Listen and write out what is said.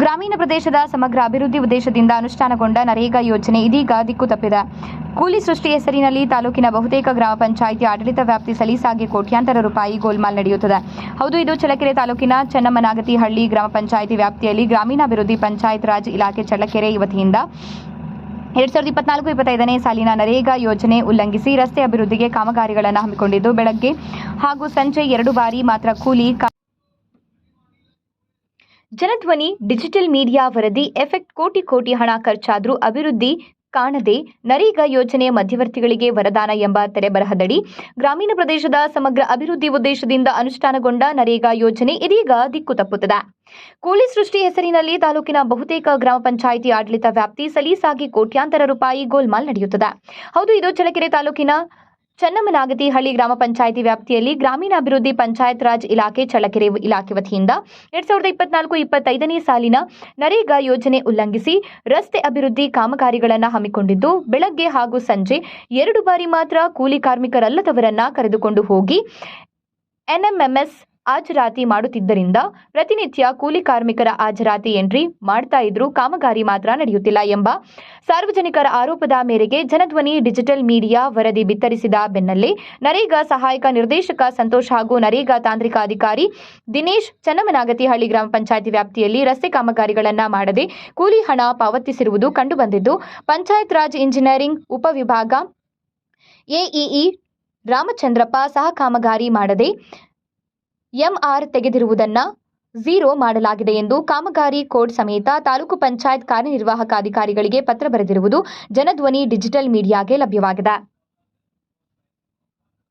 ಗ್ರಾಮೀಣ ಪ್ರದೇಶದ ಸಮಗ್ರ ಅಭಿವೃದ್ಧಿ ಉದ್ದೇಶದಿಂದ ಅನುಷ್ಠಾನಗೊಂಡ ನರೇಗಾ ಯೋಜನೆ ಇದೀಗ ದಿಕ್ಕು ತಪ್ಪಿದೆ. ಕೂಲಿ ಸೃಷ್ಟಿ ಹೆಸರಿನಲ್ಲಿ ತಾಲೂಕಿನ ಬಹುತೇಕ ಗ್ರಾಮ ಪಂಚಾಯಿತಿ ಆಡಳಿತ ವ್ಯಾಪ್ತಿ ಸಲೀಸಾಗಿ ಕೋಟ್ಯಾಂತರ ರೂಪಾಯಿ ಗೋಲ್ಮಾಲ್ ನಡೆಯುತ್ತದೆ. ಹೌದು, ಇದು ಚಳ್ಳಕೆರೆ ತಾಲೂಕಿನ ಚೆನ್ನಮ್ಮನಾಗತಿಹಳ್ಳಿ ಗ್ರಾಮ ಪಂಚಾಯಿತಿ ವ್ಯಾಪ್ತಿಯಲ್ಲಿ ಗ್ರಾಮೀಣಾಭಿವೃದ್ಧಿ ಪಂಚಾಯತ್ ರಾಜ್ ಇಲಾಖೆ ಚಳ್ಳಕೆರೆ ವತಿಯಿಂದ ಎರಡ್ ಸಾವಿರದ ಇಪ್ಪತ್ನಾಲ್ಕು ಇಪ್ಪತ್ತೈದನೇ ಸಾಲಿನ ನರೇಗಾ ಯೋಜನೆ ಉಲ್ಲಂಘಿಸಿ ರಸ್ತೆ ಅಭಿವೃದ್ಧಿಗೆ ಕಾಮಗಾರಿಗಳನ್ನು ಹಮ್ಮಿಕೊಂಡಿದ್ದು ಬೆಳಗ್ಗೆ ಹಾಗೂ ಸಂಜೆ ಎರಡು ಬಾರಿ ಮಾತ್ರ ಕೂಲಿ ಜನಧ್ವನಿ, ಡಿಜಿಟಲ್ ಮೀಡಿಯಾ ವರದಿ, ಎಫೆಕ್ಟ್ ಕೋಟಿ ಕೋಟಿ ಹಣ ಖರ್ಚಾದರೂ ಅಭಿವೃದ್ಧಿ ಕಾಣದೆ ನರೇಗಾ ಯೋಜನೆ ಮಧ್ಯವರ್ತಿಗಳಿಗೆ ವರದಾನ ಎಂಬ ತೆರೆಬರಹದಡಿ ಗ್ರಾಮೀಣ ಪ್ರದೇಶದ ಸಮಗ್ರ ಅಭಿವೃದ್ಧಿ ಉದ್ದೇಶದಿಂದ ಅನುಷ್ಠಾನಗೊಂಡ ನರೇಗಾ ಯೋಜನೆ ಇದೀಗ ದಿಕ್ಕು ತಪ್ಪುತ್ತದೆ. ಕೂಲಿ ಸೃಷ್ಟಿ ಹೆಸರಿನಲ್ಲಿ ತಾಲೂಕಿನ ಬಹುತೇಕ ಗ್ರಾಮ ಪಂಚಾಯಿತಿ ಆಡಳಿತ ವ್ಯಾಪ್ತಿ ಸಲೀಸಾಗಿ ಕೋಟ್ಯಾಂತರ ರೂಪಾಯಿ ಗೋಲ್ಮಾಲ್ ನಡೆಯುತ್ತದೆ. ಹೌದು, ಇದು ಚಳ್ಳಕೆರೆ ತಾಲೂಕಿನ ಚನ್ನಮ್ಮನಾಗತಿ ಹಳ್ಳಿ ಗ್ರಾಮ ಪಂಚಾಯಿತಿ ವ್ಯಾಪ್ತಿಯಲ್ಲಿ ಗ್ರಾಮೀಣಾಭಿವೃದ್ಧಿ ಪಂಚಾಯತ್ ರಾಜ್ ಇಲಾಖೆ ಚಳ್ಳಕೆರೆ ಇಲಾಖೆ ವತಿಯಿಂದ ಎರಡ್ ಸಾವಿರದ ಇಪ್ಪತ್ನಾಲ್ಕು ಇಪ್ಪತ್ತೈದನೇ ಸಾಲಿನ ನರೇಗಾ ಯೋಜನೆ ಉಲ್ಲಂಘಿಸಿ ರಸ್ತೆ ಅಭಿವೃದ್ಧಿ ಕಾಮಗಾರಿಗಳನ್ನು ಹಮ್ಮಿಕೊಂಡಿದ್ದು, ಬೆಳಗ್ಗೆ ಹಾಗೂ ಸಂಜೆ ಎರಡು ಬಾರಿ ಮಾತ್ರ ಕೂಲಿ ಕಾರ್ಮಿಕರಲ್ಲದವರನ್ನ ಕರೆದುಕೊಂಡು ಹೋಗಿ ಎನ್ಎಂಎಂಎಸ್ ಹಾಜರಾತಿ ಮಾಡುತ್ತಿದ್ದರಿಂದ ಪ್ರತಿನಿತ್ಯ ಕೂಲಿ ಕಾರ್ಮಿಕರ ಹಾಜರಾತಿ ಎಂಟ್ರಿ ಮಾಡ್ತಾ ಇದ್ರೂ ಕಾಮಗಾರಿ ಮಾತ್ರ ನಡೆಯುತ್ತಿಲ್ಲ ಎಂಬ ಸಾರ್ವಜನಿಕರ ಆರೋಪದ ಮೇರೆಗೆ ಜನಧ್ವನಿ, ಡಿಜಿಟಲ್ ಮೀಡಿಯಾ ವರದಿ ಬಿತ್ತರಿಸಿದ ಬೆನ್ನಲ್ಲೇ ನರೇಗಾ ಸಹಾಯಕ ನಿರ್ದೇಶಕ ಸಂತೋಷ್ ಹಾಗೂ ನರೇಗಾ ತಾಂತ್ರಿಕ ಅಧಿಕಾರಿ ದಿನೇಶ್ ಚನ್ನಮನಾಗತಿಹಳ್ಳಿ ಗ್ರಾಮ ಪಂಚಾಯಿತಿ ವ್ಯಾಪ್ತಿಯಲ್ಲಿ ರಸ್ತೆ ಕಾಮಗಾರಿಗಳನ್ನು ಮಾಡದೆ ಕೂಲಿ ಹಣ ಪಾವತಿಸಿರುವುದು ಕಂಡುಬಂದಿದ್ದು ಪಂಚಾಯತ್ ರಾಜ್ ಇಂಜಿನಿಯರಿಂಗ್ ಉಪವಿಭಾಗ ಎಇಇ ರಾಮಚಂದ್ರಪ್ಪ ಸಹ ಕಾಮಗಾರಿ ಮಾಡದೆ ಎಂಆರ್ ತೆಗೆದಿರುವುದನ್ನ ಝೀರೋ ಮಾಡಲಾಗಿದೆ ಎಂದು ಕಾಮಗಾರಿ ಕೋಡ್ ಸಮೇತ ತಾಲೂಕು ಪಂಚಾಯತ್ ಕಾರ್ಯನಿರ್ವಾಹಕ ಅಧಿಕಾರಿಗಳಿಗೆ ಪತ್ರ ಬರೆದಿರುವುದು ಜನಧ್ವನಿ ಡಿಜಿಟಲ್ ಮೀಡಿಯಾಗೆ ಲಭ್ಯವಾಗಿದೆ.